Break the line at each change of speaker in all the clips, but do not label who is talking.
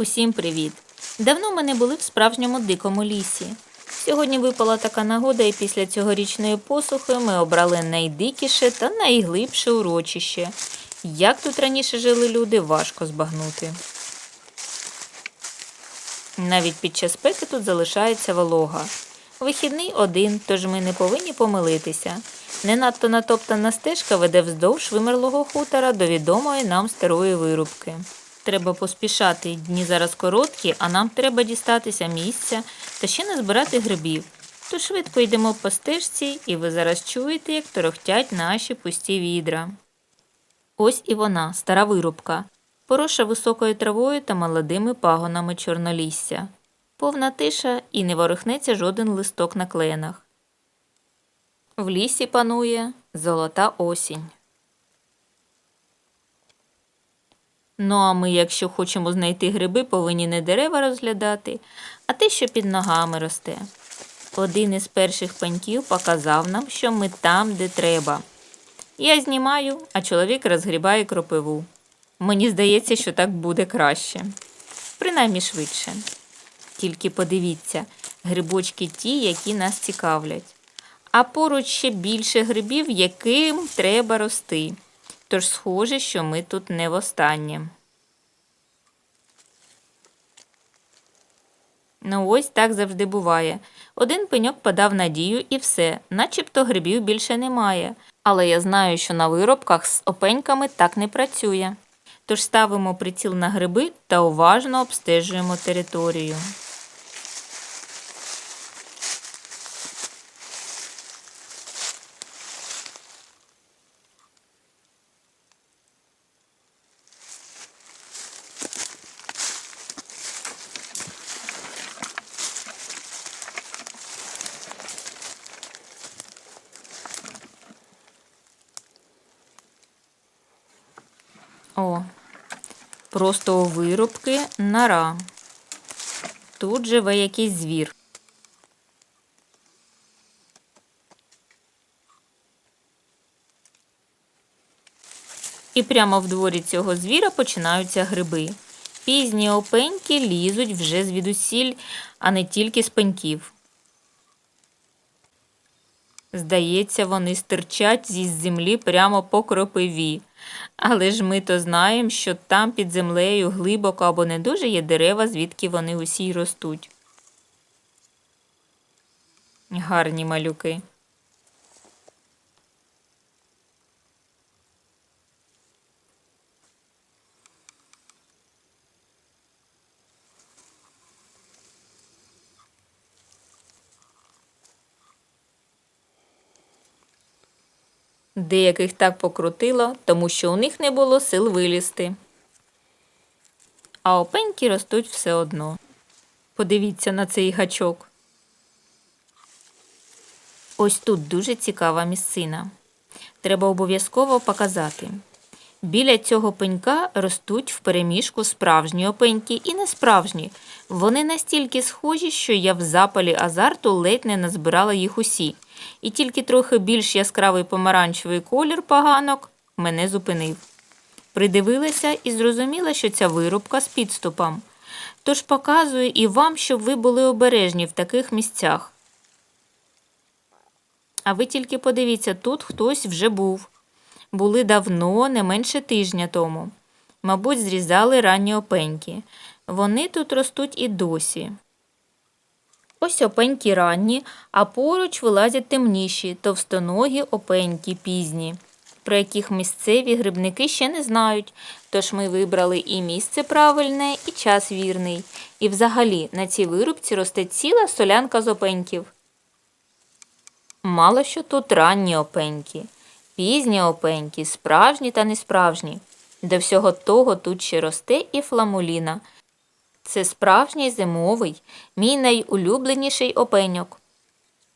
Усім привіт! Давно ми не були в справжньому дикому лісі. Сьогодні випала така нагода, і після цьогорічної посухи ми обрали найдикіше та найглибше урочище. Як тут раніше жили люди, важко збагнути. Навіть під час спеки тут залишається волога. Вихідний один, тож ми не повинні помилитися. Не надто натоптана стежка веде вздовж вимерлого хутора до відомої нам старої вирубки. Треба поспішати, дні зараз короткі, а нам треба дістатися місця та ще назбирати грибів. То швидко йдемо по стежці, і ви зараз чуєте, як торохтять наші пусті відра. Ось і вона, стара вирубка, пороша високою травою та молодими пагонами чорнолісся. Повна тиша і не ворухнеться жоден листок на кленах. В лісі панує золота осінь. Ну, а ми, якщо хочемо знайти гриби, повинні не дерева розглядати, а те, що під ногами росте. Один із перших пеньків показав нам, що ми там, де треба. Я знімаю, а чоловік розгрібає кропиву. Мені здається, що так буде краще. Принаймні швидше. Тільки подивіться, грибочки ті, які нас цікавлять. А поруч ще більше грибів, яким треба рости. Тож схоже, що ми тут не востаннє. Ну ось так завжди буває. Один пеньок подав надію і все, начебто грибів більше немає. Але я знаю, що на виробках з опеньками так не працює. Тож ставимо приціл на гриби та уважно обстежуємо територію. О, просто у вирубки нора. Тут живе якийсь звір. І прямо в дворі цього звіра починаються гриби. Пізні опеньки лізуть вже звідусіль, а не тільки з пеньків. Здається, вони стирчать зі землі прямо по кропиві. Але ж ми то знаємо, що там під землею глибоко або не дуже є дерева, звідки вони усі й ростуть. Гарні малюки. Деяких так покрутило, тому що у них не було сил вилізти. А опеньки ростуть все одно. Подивіться на цей гачок. Ось тут дуже цікава місцина. Треба обов'язково показати. Біля цього пенька ростуть впереміжку справжні опеньки і несправжні. Вони настільки схожі, що я в запалі азарту ледь не назбирала їх усі, і тільки трохи більш яскравий помаранчевий колір поганок мене зупинив. Придивилася і зрозуміла, що ця вирубка з підступом. Тож показую і вам, щоб ви були обережні в таких місцях. А ви тільки подивіться, тут хтось вже був. Були давно, не менше тижня тому. Мабуть, зрізали ранні опеньки. Вони тут ростуть і досі. Ось опеньки ранні, а поруч вилазять темніші, товстоногі опеньки пізні, про яких місцеві грибники ще не знають. Тож ми вибрали і місце правильне, і час вірний. І взагалі на цій вирубці росте ціла солянка з опеньків. Мало що тут ранні опеньки, пізні опеньки, справжні та несправжні. До всього того тут ще росте і фламуліна. Це справжній зимовий, мій найулюбленіший опеньок.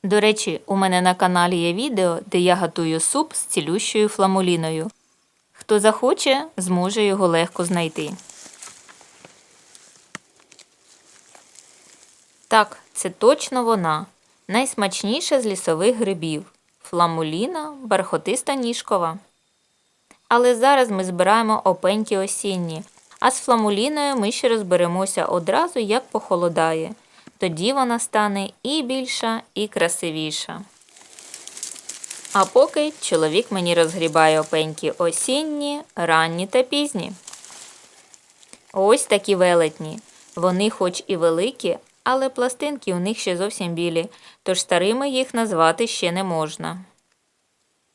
До речі, у мене на каналі є відео, де я готую суп з цілющою фламуліною. Хто захоче, зможе його легко знайти. Так, це точно вона. Найсмачніша з лісових грибів. Фламуліна бархотиста ніжкова. Але зараз ми збираємо опеньки осінні, А з фламуліною ми ще розберемося одразу, як похолодає. Тоді вона стане і більша, і красивіша. А поки чоловік мені розгрібає опеньки осінні, ранні та пізні. Ось такі велетні. Вони хоч і великі, але пластинки у них ще зовсім білі, тож старими їх назвати ще не можна.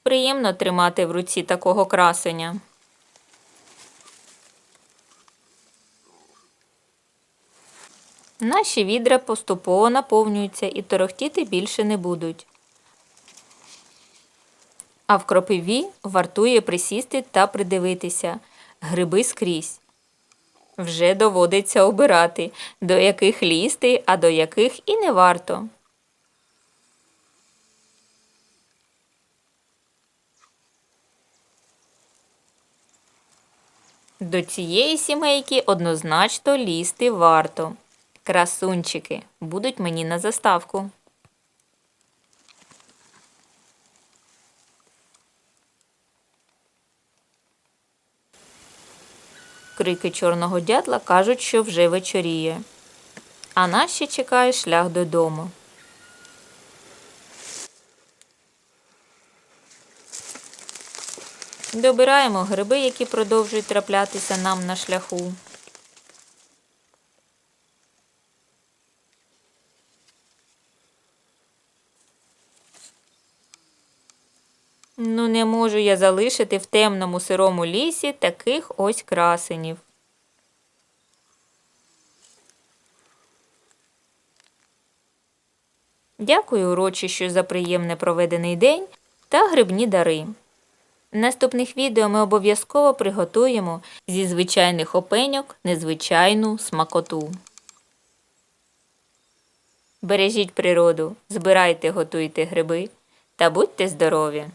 Приємно тримати в руці такого красення. Наші відра поступово наповнюються і торохтіти більше не будуть. А в кропиві вартує присісти та придивитися. Гриби скрізь. Вже доводиться обирати, до яких лізти, а до яких і не варто. До цієї сімейки однозначно лізти варто. Красунчики будуть мені на заставку. Крики чорного дятла кажуть, що вже вечоріє. А нас ще чекає шлях додому. Добираємо гриби, які продовжують траплятися нам на шляху. Ну, не можу я залишити в темному сирому лісі таких ось красенів. Дякую урочищу за приємне проведений день та грибні дари. В наступних відео ми обов'язково приготуємо зі звичайних опеньок незвичайну смакоту. Бережіть природу, збирайте, готуйте гриби та будьте здорові!